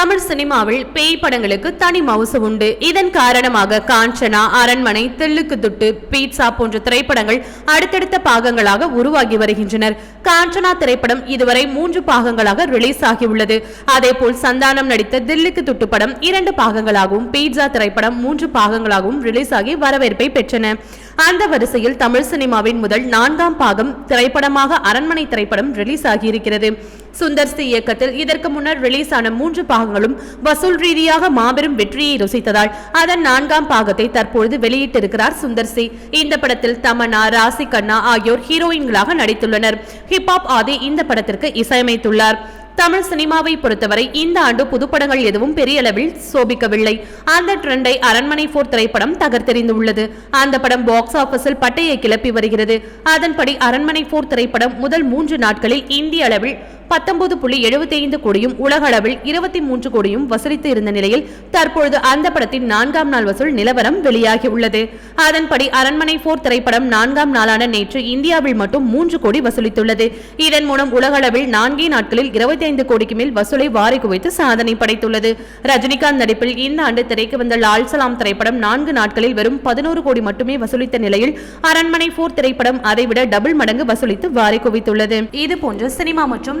தமிழ் சினிமாவில் பேய் படங்களுக்கு தனி மவுசு உண்டு. இதன் காரணமாக காஞ்சனா அரண்மனை தில்லுக்கு துட்டு பீட்சா போன்ற திரைப்படங்கள் அடுத்தடுத்த பாகங்களாக உருவாகி வருகின்றனர். காஞ்சனா திரைப்படம் இதுவரை மூன்று பாகங்களாக ரிலீஸ் ஆகியுள்ளது. அதேபோல் சந்தானம் நடித்த தில்லுக்கு துட்டு படம் இரண்டு பாகங்களாகவும் பீட்சா திரைப்படம் மூன்று பாகங்களாகவும் ரிலீஸ் ஆகி வரவேற்பை பெற்றன. அந்த வரிசையில் தமிழ் சினிமாவின் முதல் நான்காம் பாகம் திரைப்படமாக அரண்மனை திரைப்படம் ரிலீஸ் ஆகியிருக்கிறது. சுந்தர் சி இயக்கத்தில் இதற்கு முன்னர் ரிலீஸ் ஆன மூன்று பாகங்களும் வசூல் ரீதியாக மாபெரும் வெற்றியை ருசித்ததால் அதன் நான்காம் பாகத்தை தற்பொழுது வெளியிட்டிருக்கிறார் சுந்தர் சி. இந்த படத்தில் தமன்னா ராசி கண்ணா ஆகியோர் ஹீரோயின்களாக நடித்துள்ளனர். ஹிப்ஹாப் ஆதி இந்த படத்திற்கு இசையமைத்துள்ளார். தமிழ் சினிமாவை பொறுத்தவரை இந்த ஆண்டு புதுப்படங்கள் எதுவும் பெரிய அளவில் சோபிக்கவில்லை. அந்த ட்ரெண்டை அரண்மனை போர் திரைப்படம் தகர்த்தெறிந்துள்ளது. அந்த படம் பாக்ஸ் ஆபீஸில் பட்டையை கிளப்பி வருகிறது. அதன்படி அரண்மனை போர் திரைப்படம் முதல் மூன்று நாட்களில் இந்திய அளவில் பத்தொன்பது புள்ளி எழுபத்தி ஐந்து கோடியும் உலக அளவில் இருபத்தி மூன்று கோடியும் வசூலித்து இருந்த நிலையில் தற்பொழுது அந்த படத்தின் நான்காம் நாள் வசூல் நிலவரம் வெளியாகி உள்ளது. அதன்படி அரண்மனை போர் திரைப்படம் நான்காம் நாளான நேற்று இந்தியாவில் மட்டும் மூன்று கோடி வசூலித்துள்ளது. இதன் மூலம் உலக அளவில் நான்கே நாட்களில் இருபத்தி ஐந்து கோடிக்கு மேல் வசூலை வாரி குவித்து சாதனை படைத்துள்ளது. ரஜினிகாந்த் நடிப்பில் இந்த ஆண்டு திரைக்கு வந்த லால் சலாம் திரைப்படம் நான்கு நாட்களில் வெறும் பதினோரு கோடி மட்டுமே வசூலித்த நிலையில் அரண்மனை போர் திரைப்படம் அதைவிட டபுள் மடங்கு வசூலித்து வாரி குவித்துள்ளது. இது போன்ற சினிமா மற்றும்